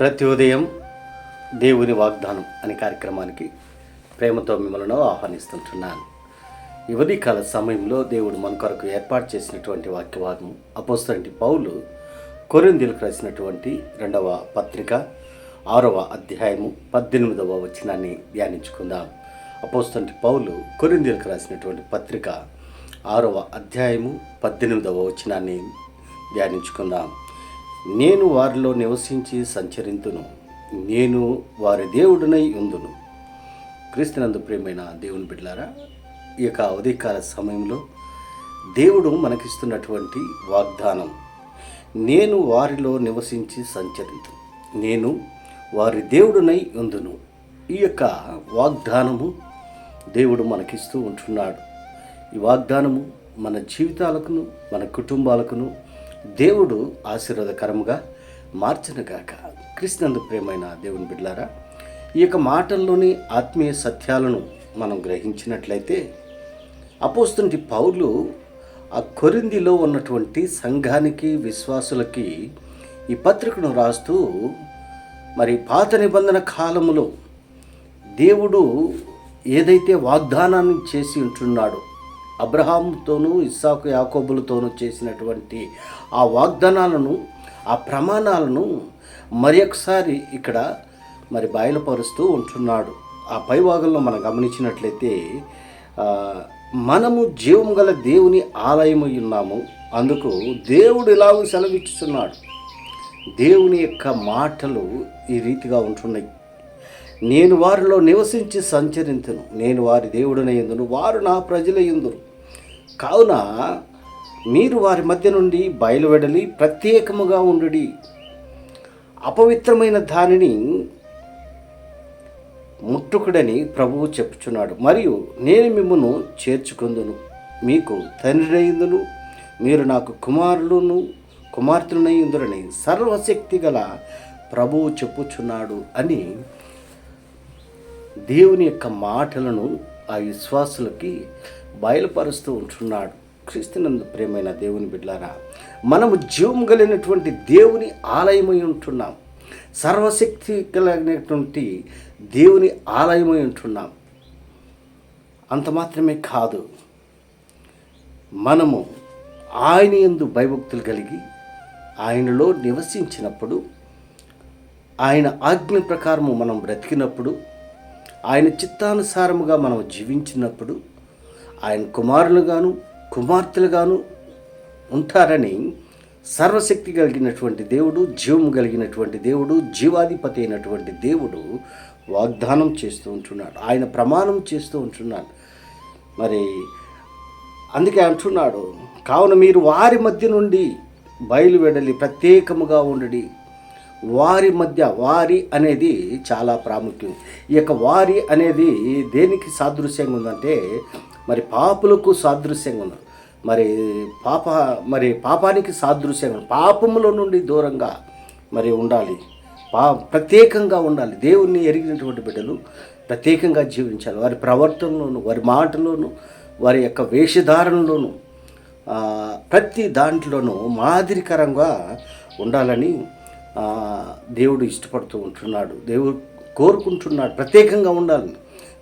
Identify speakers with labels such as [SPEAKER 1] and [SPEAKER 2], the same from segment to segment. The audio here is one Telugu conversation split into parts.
[SPEAKER 1] ప్రతి ఉదయం దేవుని వాగ్దానం అనే కార్యక్రమానికి ప్రేమతో మిమ్మల్ని ఆహ్వానిస్తుంటున్నాను. ఈ సమయంలో దేవుడు మన కొరకు ఏర్పాటు చేసినటువంటి వాక్యవాదం అపోస్తలంటి పౌలు కొరిందీలకు రాసినటువంటి రెండవ పత్రిక ఆరవ అధ్యాయము పద్దెనిమిదవ వచనాన్ని ధ్యానించుకుందాం. అపోస్తంటి పౌలు కొరిందీలకు రాసినటువంటి పత్రిక ఆరవ అధ్యాయము పద్దెనిమిదవ వచనాన్ని ధ్యానించుకుందాం. నేను వారిలో నివసించి సంచరింతును. నేను వారి దేవుడినై ఉందును. క్రీస్తునందు ప్రేమైన దేవుని బిడ్డలారా ఈ యొక్క ఉదయకాల సమయంలో దేవుడు మనకిస్తున్నటువంటి వాగ్దానం నేను వారిలో నివసించి సంచరింతు నేను వారి దేవుడునై ఉందును. ఈ యొక్క వాగ్దానము దేవుడు మనకిస్తూ ఉంటున్నాడు. ఈ వాగ్దానము మన జీవితాలకును మన కుటుంబాలకును దేవుడు ఆశీర్వాదకరముగా మార్చనుగాక క్రిస్తునందు ప్రేమైన దేవుని బిడ్లారా ఈ యొక్క మాటల్లోని ఆత్మీయ సత్యాలను మనం గ్రహించినట్లయితే అపోస్తుంటి పౌరులు ఆ కొరిందిలో ఉన్నటువంటి సంఘానికి విశ్వాసులకి ఈ పత్రికను రాస్తూ మరి పాత నిబంధన కాలములో దేవుడు ఏదైతే వాగ్దానాన్ని చేసి ఉంటున్నాడో అబ్రహాంతోనూ ఇస్సాకు యాకోబులతోనూ చేసినటువంటి ఆ వాగ్దానాలను ఆ ప్రమాణాలను మరి ఒకసారి ఇక్కడ మరి బయలుపరుస్తూ ఉంటున్నాడు. ఆ పై భాగంలో మనం గమనించినట్లయితే మనము జీవం గల దేవుని ఆలయమై ఉన్నాము. అందుకు దేవుడు ఇలాగూ సెలవిచ్చుతున్నాడు దేవుని యొక్క మాటలు ఈ రీతిగా ఉంటున్నాయి. నేను వారిలో నివసించి సంచరింతును. నేను వారి దేవుడనయ్యందును వారు నా ప్రజలయ్యందురు కావున మీరు వారి మధ్య నుండి బయలువెడలి ప్రత్యేకముగా ఉండు అపవిత్రమైన దానిని ముట్టుకుడని ప్రభువు చెప్పుచున్నాడు. మరియు నేను మిమ్మను చేర్చుకుందును. మీకు తండ్రి మీరు నాకు కుమారులను కుమార్తెలనయ్యుందురని సర్వశక్తి గల ప్రభువు చెప్పుచున్నాడు అని దేవుని యొక్క మాటలను ఆ విశ్వాసులకి బయలుపరుస్తూ ఉంటున్నాడు క్రీస్తునందు ప్రేమైన దేవుని బిడ్లారా. మనము జీవం కలిగినటువంటి దేవుని ఆలయమై ఉంటున్నాం. సర్వశక్తి కలిగినటువంటి దేవుని ఆలయమై ఉంటున్నాం. అంత మాత్రమే కాదు మనము ఆయన ఎందు భయభక్తులు కలిగి ఆయనలో నివసించినప్పుడు ఆయన ఆజ్ఞ ప్రకారము మనం బ్రతికినప్పుడు ఆయన చిత్తానుసారముగా మనం జీవించినప్పుడు ఆయన కుమారులుగాను కుమార్తెలుగాను ఉంటారని సర్వశక్తి కలిగినటువంటి దేవుడు జీవము కలిగినటువంటి దేవుడు జీవాధిపతి అయినటువంటి దేవుడు వాగ్దానం చేస్తూ ఉంటున్నాడు. ఆయన ప్రమాణం చేస్తూ ఉంటున్నాడు. మరి అందుకే అంటున్నాడు కావున మీరు వారి మధ్య నుండి బయలువెడలి ప్రత్యేకముగా ఉండడి. వారి మధ్య వారి అనేది చాలా ప్రాముఖ్యం. ఈ యొక్క వారి అనేది దేనికి సాదృశ్యంగా ఉందంటే మరి పాపులకు సాదృశ్యంగా ఉంది? మరి పాప మరి పాపానికి సాదృశ్యంగా ఉంది. నుండి దూరంగా మరి ఉండాలి. పా ప్రత్యేకంగా ఉండాలి. దేవుణ్ణి ఎరిగినటువంటి బిడ్డలు ప్రత్యేకంగా జీవించాలి. వారి ప్రవర్తనలోను వారి మాటలోను వారి యొక్క వేషధారణలోను ప్రతి దాంట్లోనూ మాదిరికరంగా ఉండాలని దేవుడు ఇష్టపడుతూ ఉంటున్నాడు. దేవుడు కోరుకుంటున్నాడు. ప్రత్యేకంగా ఉండాలని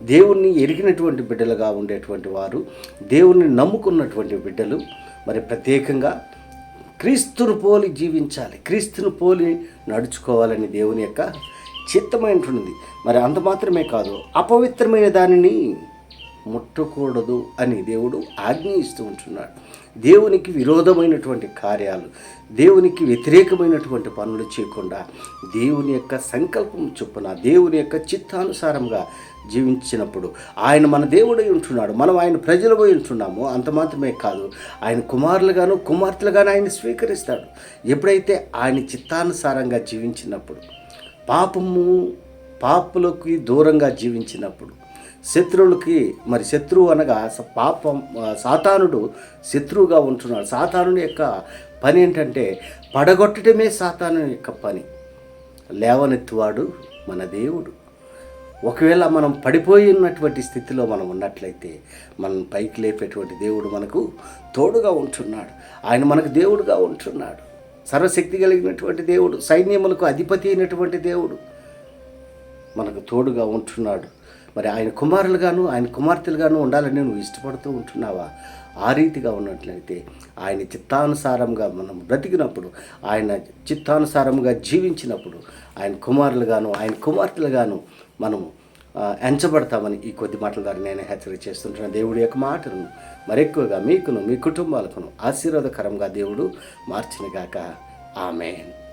[SPEAKER 1] దేవుణ్ణి ఎరిగినటువంటి బిడ్డలుగా ఉండేటువంటి వారు దేవుణ్ణి నమ్ముకున్నటువంటి బిడ్డలు మరి ప్రత్యేకంగా క్రీస్తును పోలి జీవించాలి. క్రీస్తును పోలి నడుచుకోవాలని దేవుని యొక్క చిత్తమైనటువంటిది. మరి అంత మాత్రమే కాదు అపవిత్రమైన దానిని ముట్టకూడదు అని దేవుడు ఆజ్ఞ ఇస్తూ ఉంటున్నాడు. దేవునికి విరోధమైనటువంటి కార్యాలు దేవునికి వ్యతిరేకమైనటువంటి పనులు చేయకుండా దేవుని యొక్క సంకల్పం చొప్పున దేవుని యొక్క చిత్తానుసారంగా జీవించినప్పుడు ఆయన మన దేవుడై ఉంటున్నాడు. మనం ఆయన ప్రజలపై ఉంటున్నాము. అంత మాత్రమే కాదు ఆయన కుమారులుగాను కుమార్తెలుగాను ఆయన స్వీకరిస్తాడు. ఎప్పుడైతే ఆయన చిత్తానుసారంగా జీవించినప్పుడు పాపము పాపులకి దూరంగా జీవించినప్పుడు శత్రువులకి మరి శత్రువు అనగా పాపం సాతానుడు శత్రువుగా ఉంటున్నాడు. సాతానుడి యొక్క పని ఏంటంటే పడగొట్టడమే సాతాను యొక్క పని. లేవనెత్తువాడు మన దేవుడు. ఒకవేళ మనం పడిపోయి ఉన్నటువంటి స్థితిలో మనం ఉన్నట్లయితే మనం పైకి లేపేటువంటి దేవుడు మనకు తోడుగా ఉంటున్నాడు. ఆయన మనకు దేవుడుగా ఉంటున్నాడు. సర్వశక్తి కలిగినటువంటి దేవుడు సైన్యములకు అధిపతి అయినటువంటి దేవుడు మనకు తోడుగా ఉంటున్నాడు. మరి ఆయన కుమారులుగాను ఆయన కుమార్తెలుగాను ఉండాలని నువ్వు ఇష్టపడుతూ ఉంటున్నావా? ఆ రీతిగా ఉన్నట్లయితే ఆయన చిత్తానుసారంగా మనం బ్రతికినప్పుడు ఆయన చిత్తానుసారంగా జీవించినప్పుడు ఆయన కుమారులుగాను ఆయన కుమార్తెలుగాను మనము ఎంచబడతామని ఈ కొద్ది మాటల ద్వారా నేను హెచ్చరిక చేస్తుంటున్న. దేవుడి యొక్క మాటను మరెక్కువగా మీకును మీ కుటుంబాలకును ఆశీర్వాదకరంగా దేవుడు మార్చినగాక. ఆమెన్.